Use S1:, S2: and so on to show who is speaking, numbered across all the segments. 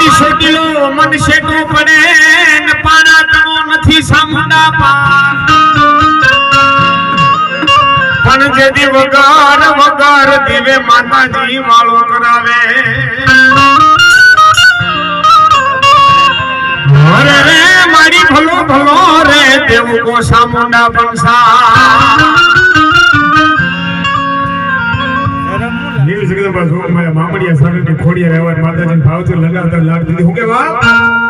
S1: મારી સોટીલો મન શેઠું પડે ને પાણા તણો નથી સામુંડા પાર પણ જેથી વગાર વગાર દીવે માતાજી વાળો કરાવે. અરે રે, મારી ભલો ભલો રે દેવું કો સામુંડા બંસા નીલ જગદંબા મામડિયા સામે ખોડિયા વ્યવહાર માતાજી ભાવથી લગાવતા લાડ દીધી. હું કે વાહ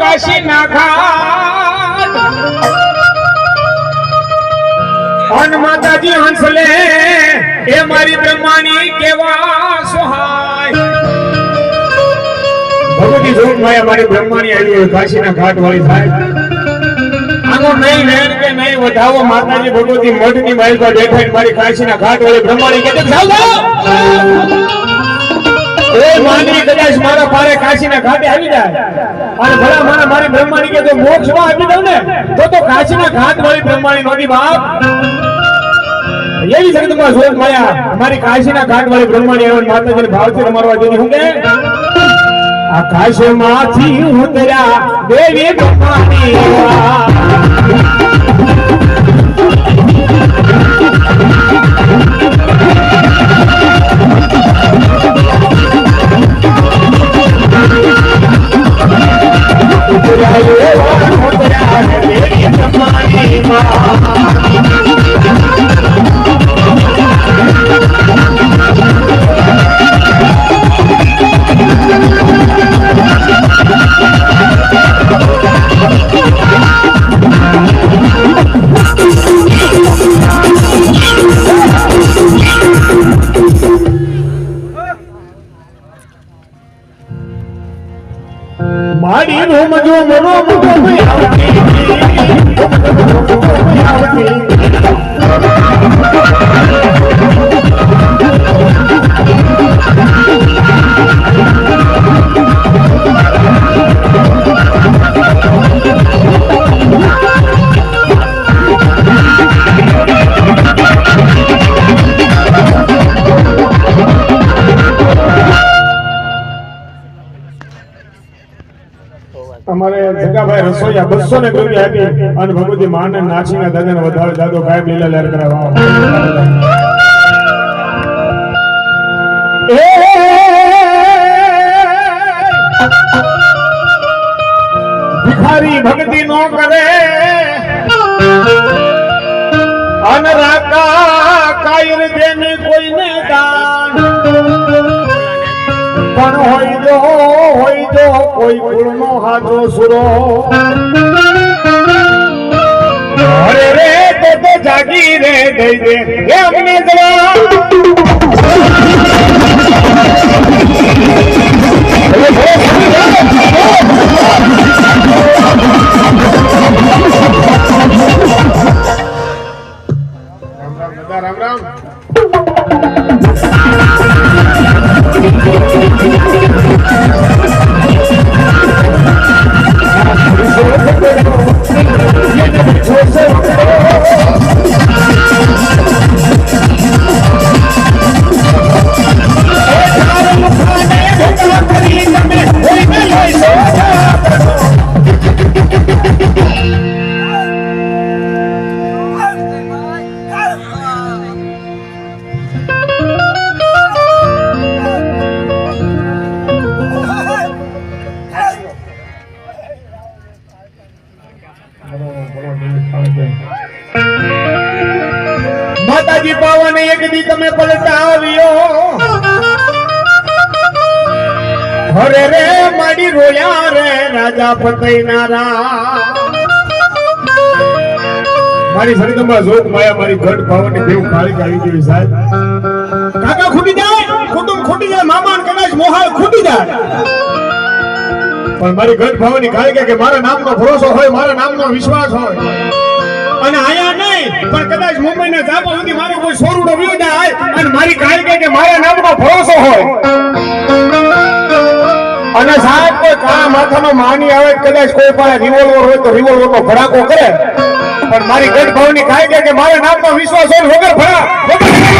S1: કાશી નાખા અન માતાજી હંસલે એ મારી બ્રહ્માની કેવા સહાય. ભગવતી જોગ માયા મારી બ્રહ્માની આવી હોય કાશીના ઘાટ વાળી થાય. આનો નહીં વેર કે નહીં વધાવો માતાજી ભગવતી મઢની મારી પર બેઠા મારી કાશીના ઘાટ વાળી બ્રહ્માની કે ચાલ એ માનવી કદાચ મારા પારે કાશીના ઘાટે આવી જાય. અને ભલા મારા મારી બ્રહ્માણી કે જો મોક્ષમાં આપી દઉં ને, તો તો કાશીના ઘાટ વાળી બ્રહ્માણી નોતી બાપ. એવી જગતમાં શોધ માયા મારી કાશીના ઘાટ વાળી બ્રહ્માણી આવે માતાજીને ભાવથી રમાડવા દેવી હું કે? આકાશમાંથી ઉતર્યા દેવી બ્રહ્માણી મારી જગાભાઈ રસોઈયા બસો ને રૂપિયા આપી અને ભગવતી માને નાચીના દાદાને વધારે દાદો ગાયબ લીલા લહેર કરાવવા ભિખારી ભક્તિ નો કરે. અનરાકા કાયર દેને કોઈને દાન. પણ હોય જો હોય જો કોઈ કુળનો હાજો સુરો અરે રે તો તો જાગી રે દઈ દે એ અમને જવા રામ રાજા પતૈનારા મારી સરિતમાં જોત માયા મારી ઘટ ભાવની દેવ કાળી આવી ગઈ સાહેબ. કાકા ખૂટી જાય કુટુંબ ખૂટી જાય મામા કદાચ મોહાળ ખૂટી જાય. પણ મારી ઘટ ભાવની કાળી કે મારા નામનો ભરોસો હોય મારા નામનો વિશ્વાસ હોય. અને આયા નહીં પણ કદાચ મુંબઈ ના જાપા સુધી મારો કોઈ સોરુડો વ્યો જાય અને મારી કાળી કે મારા નામનો ભરોસો હોય. અને સાહેબ કોઈ કાળા માથાનો માની આવે કદાચ કોઈ પાસે રિવોલ્વર હોય તો રિવોલ્વર નો ભડાકો કરે. પણ મારી ગઢ ભાવની છે કે મારા નામનો વિશ્વાસ હોય વગર ભડા.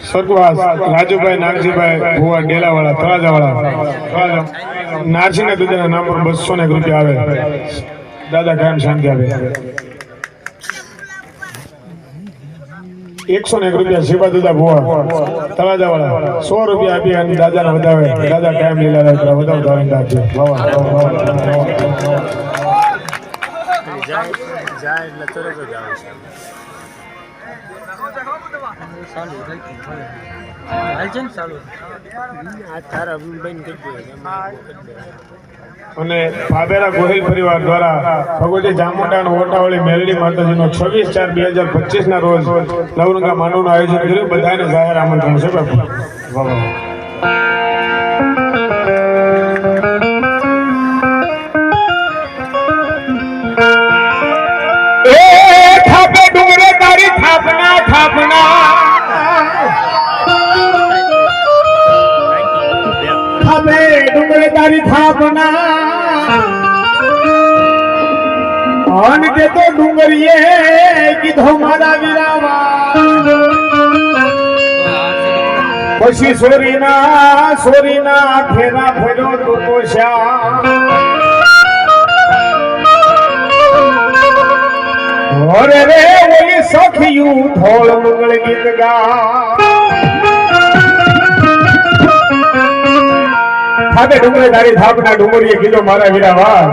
S2: સ્વર્ગવાસ રાજુભાઈ, નાગજીભાઈ, ભુવા વાળા તળાજાવાળા ને દુધાના નામ પર બસો ને રૂપિયા આવે. દાદા કાયમ શાંતિ આવે એકસો ને એક રૂપિયા શિવા દુધા ભુવા. તળાજાવાળા. સો રૂપિયા આપી અને દાદાને વધાવે. દાદા કાયમ લીલા રાખે વધાવતા અને ભાભેરા ગોહિલ પરિવાર દ્વારા ભગવતી જામુંડા ઓટાવળી મેલડી માતાજીનો છવ્વીસ ચાર બે હજાર પચીસ ના રોજ નવરંગા માનવનું આયોજન કર્યું. બધાને જાહેર આમંત્રણ છે બાપુ. વાહ.
S1: થાપના અન કે તો ડુંગરીએ કીધો મારા વિરાવા. પછી સોરીના સોરીના ફેરા ફર્યો તો તો શ્યામ અરે રે, ઓલી સખિયું થોળ મંગળ ગીત ગા. થાપે ડુંગરે તારી થાપના ડુંગરીએ કીધો મારા વીરા વાસ.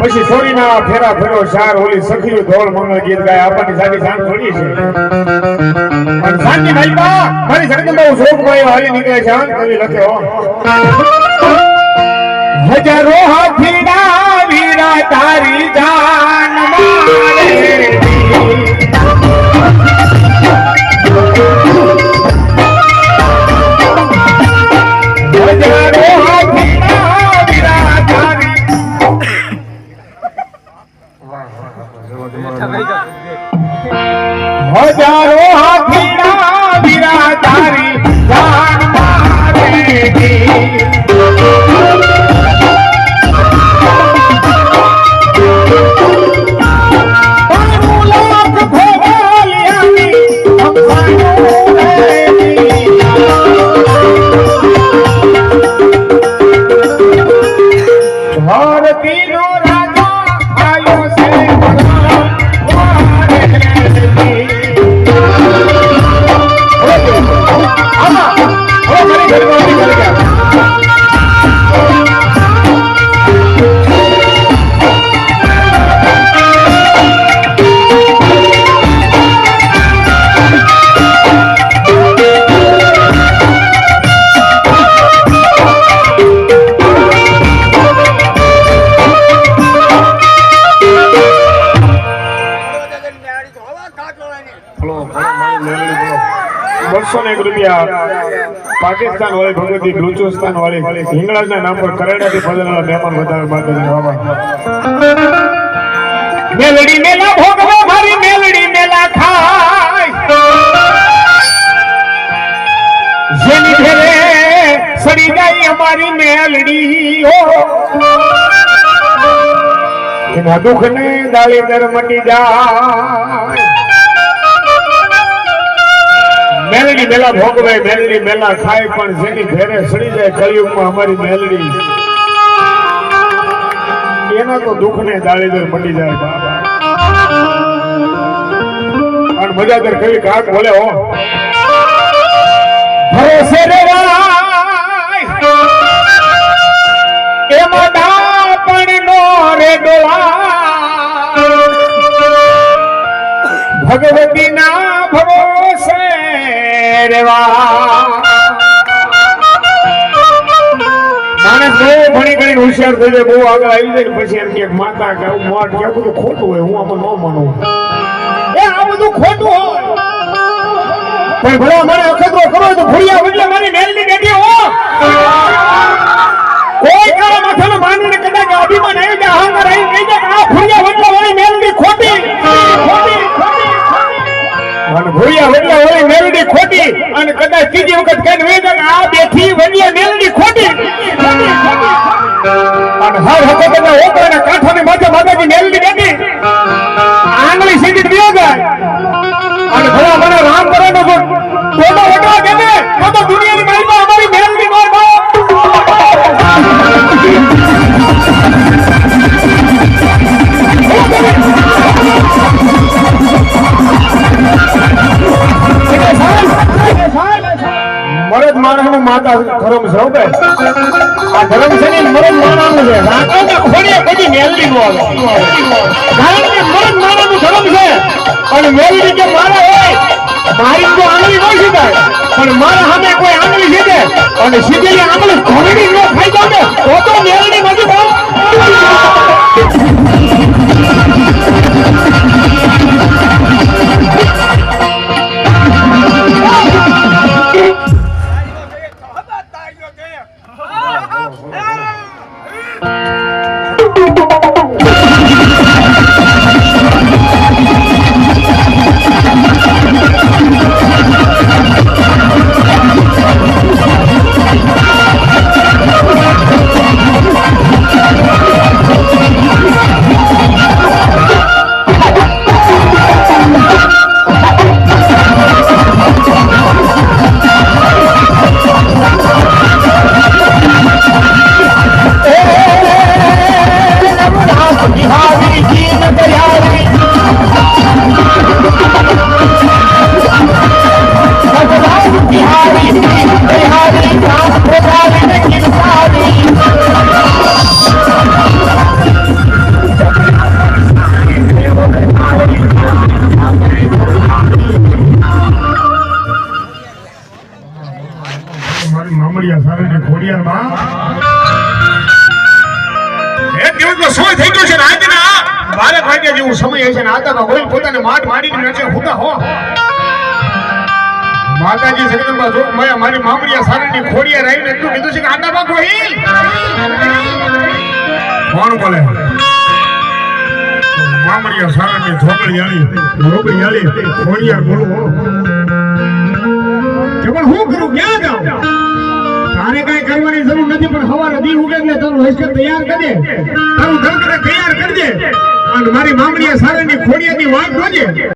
S1: પછી સોરીના ફેરા ફેરો ચાર ઓલી સખિયું ધોળ મંગળ ગીત ગાય. આપણને સાડી સાંજ થોડી છે. પણ સાંજની ભાઈબા મારી સંગત બહુ શોકમાં હાલી નીકળે છે. આમ કવિ લખે હો. હજારો હાથીના વીરા તારી જાન મારે.
S2: ને એક રૂપિયા પાકિસ્તાન વાળી ભગવતી બલુચિસ્તાન વાળી હિંગળાજના નામ પર કરેડાથી પધારેલા મહેમાન વધારે માતાજી બાબા
S1: મેલડી મેલા ભોગવા મારી, મેલડી મેલા ખાય. જેની ઘરે સડી ગઈ અમારી મેલડી એના દુઃખ ને દાળી દર મટી જાય. મેલડી મેલા ભોગવાય, મેલડી મેલા ખાય પણ જેની ઘેરે સડી જાય કળિયુગમાં અમારી મેલડી, એના તો દુઃખ ને દાળીદર મટી જાય બાબા અને મજાદર કવિ કાક બોલે, હો. ભરોસે રેવાય એમાં દાપણ નો રે ડોળા ભગવતી ના ભરોસે રેવા માણસ બહુ ભણી ગણી હોશિયાર થઈ જાય બહુ આગળ આવી જાય પછી એમ કે માતા કે મોટ કે બધું ખોટું હોય હું આમાં ન માનું. એ આ બધું ખોટું હોય. પણ ભલા મને અખતરો કરો તો ભૂલ્યા ભૂલ્યા મારી મેલની બેટી હો. કોઈ કાળા માથાનો માનવીને કદાચ અભિમાન આવી જાય અહંકાર આવી જાય કે આ ભૂલ્યા ભૂલ્યા મારી મેલની ખોટી. અને ભૂરિયા વડિયા, વાળી મેલડી ખોટી અને કદાચ ત્રીજી વખત કઈ વેદન, આ બેઠી વડિયા મેલડી ખોટી. અને હર હકીકતના ઓપરાના કાંઠાની માથે માતાજી મેલડી બેઠી આંગળી સીધી વિયો જાય છે, હો. આ ધરમ છે ને મરણ મારવાનું છે. રાખાને ખોડીએ કદી મેલડી નો આવે. કારણ મરણ મારવાનું ધરમ છે. અને મેલડી કે મારે હોય, મારી તો આંગળી ન સીધાય. પણ મારા સામે કોઈ આંગળી સીધે અને સીધેલી આંગળી ઘોડી ન ખાઈ જાવ તો તો મેલડી નથી વાગ્યા જેવું સમય હશે ને આતા હોય પોતાને માટ માડીને મેચે હુતા હો. માતાજી જગદંબા જો, માયા, મારી મામડિયા સારણની ખોડિયા રહીને એટલું કીધું છે કે બા ગોહિલ
S2: કોણ બોલે? મામડિયા સારાની ઝોકળિયાળી ઝોકળિયાળી ખોડિયા બોલું.
S1: કે પણ હું કરું? ક્યાં જાઉં? તારે કઈ કરવાની જરૂર નથી, પણ હવારે દી ઉગે એટલે તારું હસકર તૈયાર કરી. તારું ઘર તૈયાર કરી દે અને મારી મામડીએ સારાની ખોડિયાની વાત જોજે